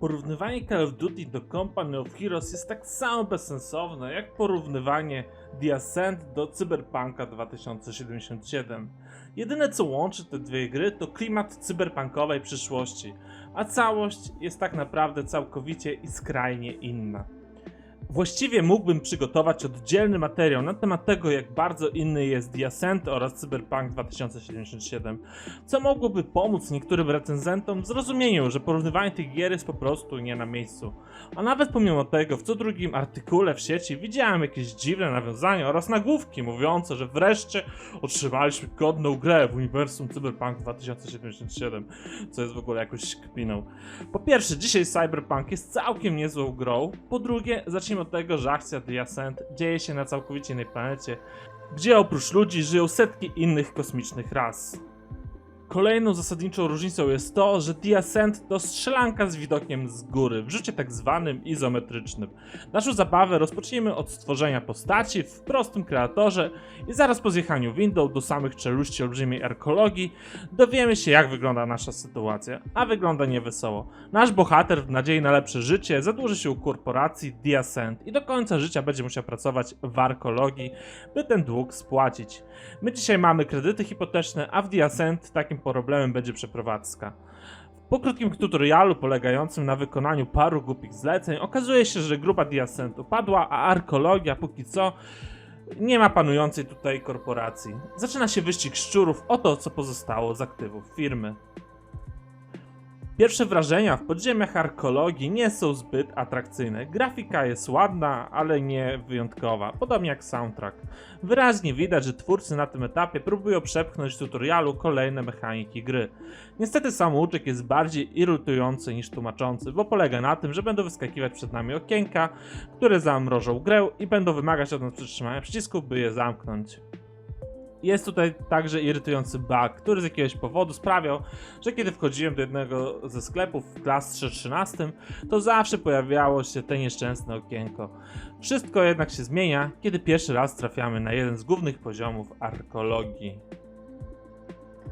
Porównywanie Call of Duty do Company of Heroes jest tak samo bezsensowne jak porównywanie The Ascent do Cyberpunka 2077. Jedyne co łączy te dwie gry to klimat cyberpunkowej przyszłości, a całość jest tak naprawdę całkowicie i skrajnie inna. Właściwie mógłbym przygotować oddzielny materiał na temat tego, jak bardzo inny jest The oraz Cyberpunk 2077, co mogłoby pomóc niektórym recenzentom w zrozumieniu, że porównywanie tych gier jest po prostu nie na miejscu. A nawet pomimo tego, w co drugim artykule w sieci widziałem jakieś dziwne nawiązania oraz nagłówki mówiące, że wreszcie otrzymaliśmy godną grę w uniwersum Cyberpunk 2077, co jest w ogóle jakąś kpiną. Po pierwsze, dzisiaj Cyberpunk jest całkiem niezłą grą. Po drugie, zacznijmy od tego, że akcja The Ascent dzieje się na całkowicie innej planecie, gdzie oprócz ludzi żyją setki innych kosmicznych ras. Kolejną zasadniczą różnicą jest to, że The Ascent to strzelanka z widokiem z góry, w rzucie tak zwanym izometrycznym. Naszą zabawę rozpoczniemy od stworzenia postaci w prostym kreatorze i zaraz po zjechaniu windą do samych czeluści olbrzymiej arkologii dowiemy się jak wygląda nasza sytuacja, a wygląda niewesoło. Nasz bohater w nadziei na lepsze życie zadłuży się u korporacji The Ascent i do końca życia będzie musiał pracować w arkologii, by ten dług spłacić. My dzisiaj mamy kredyty hipoteczne, a w The Ascent takim problemem będzie przeprowadzka. Po krótkim tutorialu polegającym na wykonaniu paru głupich zleceń okazuje się, że grupa The Ascent upadła, a arkeologia póki co nie ma panującej tutaj korporacji. Zaczyna się wyścig szczurów o to, co pozostało z aktywów firmy. Pierwsze wrażenia w podziemiach arkeologii nie są zbyt atrakcyjne. Grafika jest ładna, ale nie wyjątkowa, podobnie jak soundtrack. Wyraźnie widać, że twórcy na tym etapie próbują przepchnąć w tutorialu kolejne mechaniki gry. Niestety samouczek jest bardziej irytujący niż tłumaczący, bo polega na tym, że będą wyskakiwać przed nami okienka, które zamrożą grę i będą wymagać od nas przytrzymania przycisku, by je zamknąć. Jest tutaj także irytujący bug, który z jakiegoś powodu sprawiał, że kiedy wchodziłem do jednego ze sklepów w klastrze 13, to zawsze pojawiało się te nieszczęsne okienko. Wszystko jednak się zmienia, kiedy pierwszy raz trafiamy na jeden z głównych poziomów arkeologii.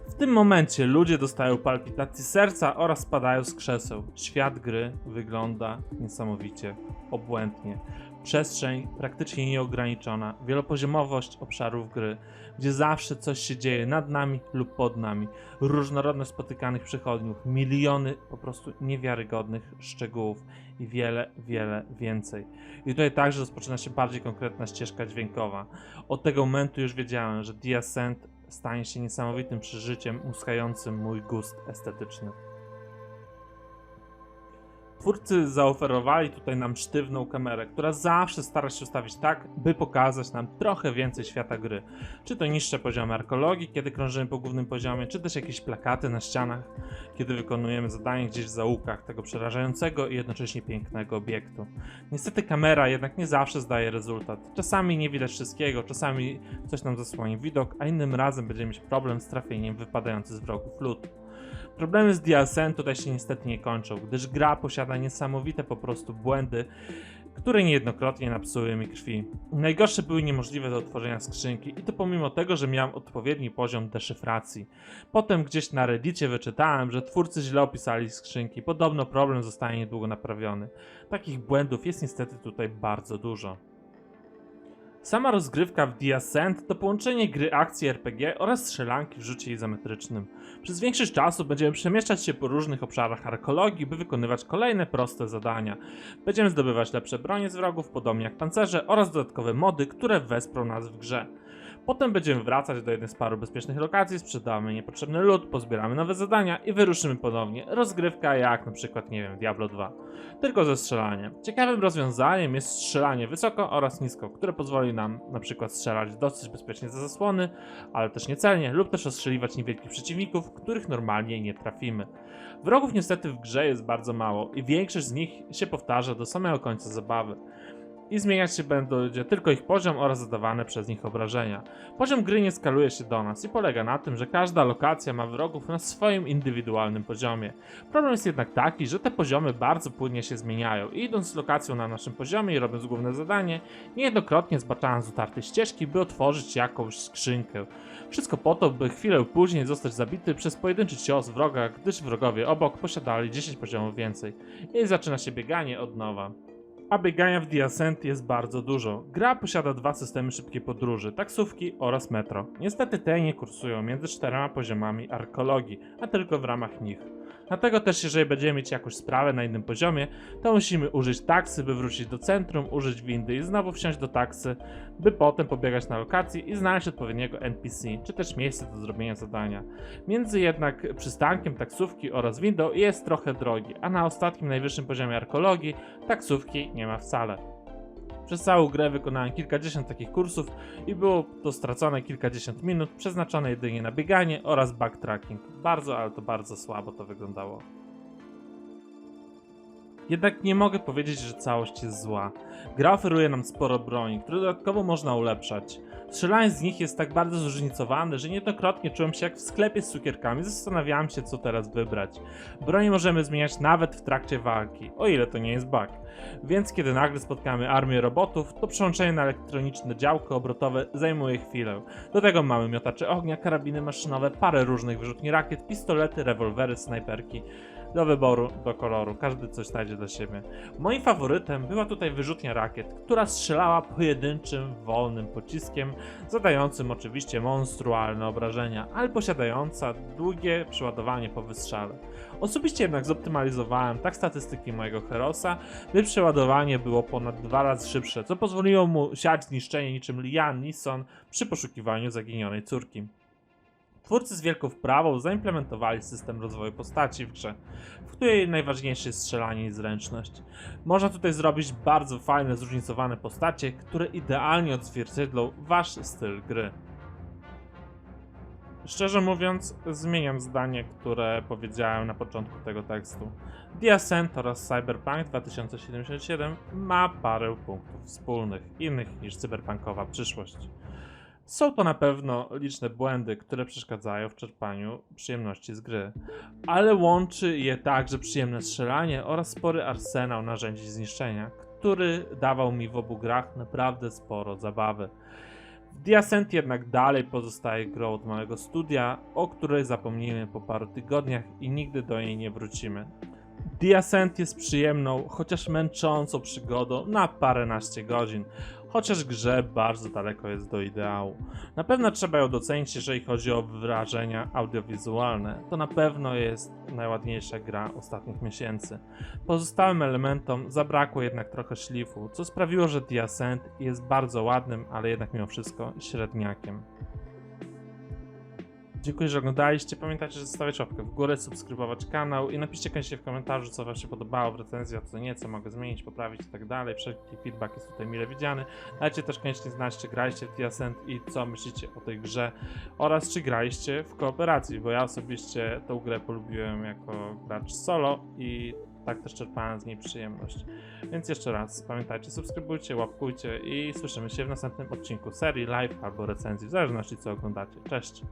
W tym momencie ludzie dostają palpitacji serca oraz spadają z krzeseł. Świat gry wygląda niesamowicie obłędnie. Przestrzeń praktycznie nieograniczona, wielopoziomowość obszarów gry, gdzie zawsze coś się dzieje nad nami lub pod nami, różnorodność spotykanych przechodniów, miliony po prostu niewiarygodnych szczegółów i wiele, wiele więcej. I tutaj także rozpoczyna się bardziej konkretna ścieżka dźwiękowa. Od tego momentu już wiedziałem, że The Ascent stanie się niesamowitym przeżyciem muskającym mój gust estetyczny. Twórcy zaoferowali tutaj nam sztywną kamerę, która zawsze stara się ustawić tak, by pokazać nam trochę więcej świata gry. Czy to niższe poziomy arkeologii, kiedy krążymy po głównym poziomie, czy też jakieś plakaty na ścianach, kiedy wykonujemy zadanie gdzieś w zaułkach tego przerażającego i jednocześnie pięknego obiektu. Niestety kamera jednak nie zawsze zdaje rezultat. Czasami nie widać wszystkiego, czasami coś nam zasłoni widok, a innym razem będziemy mieć problem z trafieniem wypadający z wrogów lód. Problemy z Ascent tutaj się niestety nie kończą, gdyż gra posiada niesamowite po prostu błędy, które niejednokrotnie napsuły mi krwi. Najgorsze były niemożliwe do otworzenia skrzynki i to pomimo tego, że miałem odpowiedni poziom deszyfracji. Potem gdzieś na reddicie wyczytałem, że twórcy źle opisali skrzynki, podobno problem zostanie niedługo naprawiony. Takich błędów jest niestety tutaj bardzo dużo. Sama rozgrywka w The Ascent to połączenie gry akcji RPG oraz strzelanki w rzucie izometrycznym. Przez większość czasu będziemy przemieszczać się po różnych obszarach arkeologii, by wykonywać kolejne proste zadania. Będziemy zdobywać lepsze bronie z wrogów, podobnie jak pancerze, oraz dodatkowe mody, które wesprą nas w grze. Potem będziemy wracać do jednej z paru bezpiecznych lokacji, sprzedamy niepotrzebny lód, pozbieramy nowe zadania i wyruszymy ponownie. Rozgrywka jak na przykład, nie wiem, Diablo 2. Tylko ze strzelaniem. Ciekawym rozwiązaniem jest strzelanie wysoko oraz nisko, które pozwoli nam na przykład strzelać dosyć bezpiecznie ze zasłony, ale też niecelnie, lub też ostrzeliwać niewielkich przeciwników, których normalnie nie trafimy. Wrogów niestety w grze jest bardzo mało i większość z nich się powtarza do samego końca zabawy. I zmieniać się będzie tylko ich poziom oraz zadawane przez nich obrażenia. Poziom gry nie skaluje się do nas i polega na tym, że każda lokacja ma wrogów na swoim indywidualnym poziomie. Problem jest jednak taki, że te poziomy bardzo płynnie się zmieniają i idąc z lokacją na naszym poziomie i robiąc główne zadanie, niejednokrotnie zbaczałem z utartej ścieżki, by otworzyć jakąś skrzynkę. Wszystko po to, by chwilę później zostać zabity przez pojedynczy cios wroga, gdyż wrogowie obok posiadali 10 poziomów więcej. I zaczyna się bieganie od nowa. A biegania w The Ascent jest bardzo dużo. Gra posiada dwa systemy szybkiej podróży, taksówki oraz metro. Niestety te nie kursują między czterema poziomami arkeologii, a tylko w ramach nich. Dlatego też jeżeli będziemy mieć jakąś sprawę na innym poziomie, to musimy użyć taksy, by wrócić do centrum, użyć windy i znowu wsiąść do taksy, by potem pobiegać na lokację i znaleźć odpowiedniego NPC, czy też miejsce do zrobienia zadania. Między jednak przystankiem taksówki oraz windą jest trochę drogi, a na ostatnim najwyższym poziomie arkeologii taksówki nie ma wcale. Przez całą grę wykonałem kilkadziesiąt takich kursów i było to stracone kilkadziesiąt minut, przeznaczone jedynie na bieganie oraz backtracking. Bardzo, ale to bardzo słabo to wyglądało. Jednak nie mogę powiedzieć, że całość jest zła. Gra oferuje nam sporo broni, które dodatkowo można ulepszać. Strzelanie z nich jest tak bardzo zróżnicowane, że niejednokrotnie czułem się jak w sklepie z cukierkami, zastanawiałem się co teraz wybrać. Broni możemy zmieniać nawet w trakcie walki, o ile to nie jest bug. Więc kiedy nagle spotkamy armię robotów, to przełączenie na elektroniczne działko obrotowe zajmuje chwilę. Do tego mamy miotacze ognia, karabiny maszynowe, parę różnych wyrzutni rakiet, pistolety, rewolwery, snajperki. Do wyboru, do koloru, każdy coś znajdzie dla siebie. Moim faworytem była tutaj wyrzutnia rakiet, która strzelała pojedynczym, wolnym pociskiem, zadającym oczywiście monstrualne obrażenia, ale posiadająca długie przeładowanie po wystrzale. Osobiście jednak zoptymalizowałem tak statystyki mojego Herosa, by przeładowanie było ponad dwa razy szybsze, co pozwoliło mu siać zniszczenie niczym Liam Neeson przy poszukiwaniu zaginionej córki. Twórcy z wielką wprawą zaimplementowali system rozwoju postaci w grze, w której najważniejsze jest strzelanie i zręczność. Można tutaj zrobić bardzo fajne, zróżnicowane postacie, które idealnie odzwierciedlą wasz styl gry. Szczerze mówiąc, zmieniam zdanie, które powiedziałem na początku tego tekstu. The Ascent oraz Cyberpunk 2077 ma parę punktów wspólnych, innych niż cyberpunkowa przyszłość. Są to na pewno liczne błędy, które przeszkadzają w czerpaniu przyjemności z gry, ale łączy je także przyjemne strzelanie oraz spory arsenał narzędzi zniszczenia, który dawał mi w obu grach naprawdę sporo zabawy. The Ascent jednak dalej pozostaje grą od małego studia, o której zapomnimy po paru tygodniach i nigdy do niej nie wrócimy. The Ascent jest przyjemną, chociaż męczącą przygodą na paręnaście godzin, chociaż grze bardzo daleko jest do ideału. Na pewno trzeba ją docenić, jeżeli chodzi o wrażenia audiowizualne. To na pewno jest najładniejsza gra ostatnich miesięcy. Pozostałym elementom zabrakło jednak trochę szlifu, co sprawiło, że The Ascent jest bardzo ładnym, ale jednak mimo wszystko średniakiem. Dziękuję, że oglądaliście. Pamiętajcie, że zostawiać łapkę w górę, subskrybować kanał i napiszcie koniecznie w komentarzu, co Wam się podobało w recenzji, a co nie, co mogę zmienić, poprawić i tak dalej. Wszelki feedback jest tutaj mile widziany. Dajcie też koniecznie znać, czy graliście w The Ascent i co myślicie o tej grze oraz czy graliście w kooperacji, bo ja osobiście tą grę polubiłem jako gracz solo i tak też czerpałem z niej przyjemność. Więc jeszcze raz, pamiętajcie, subskrybujcie, łapkujcie i słyszymy się w następnym odcinku serii, live albo recenzji, w zależności co oglądacie. Cześć!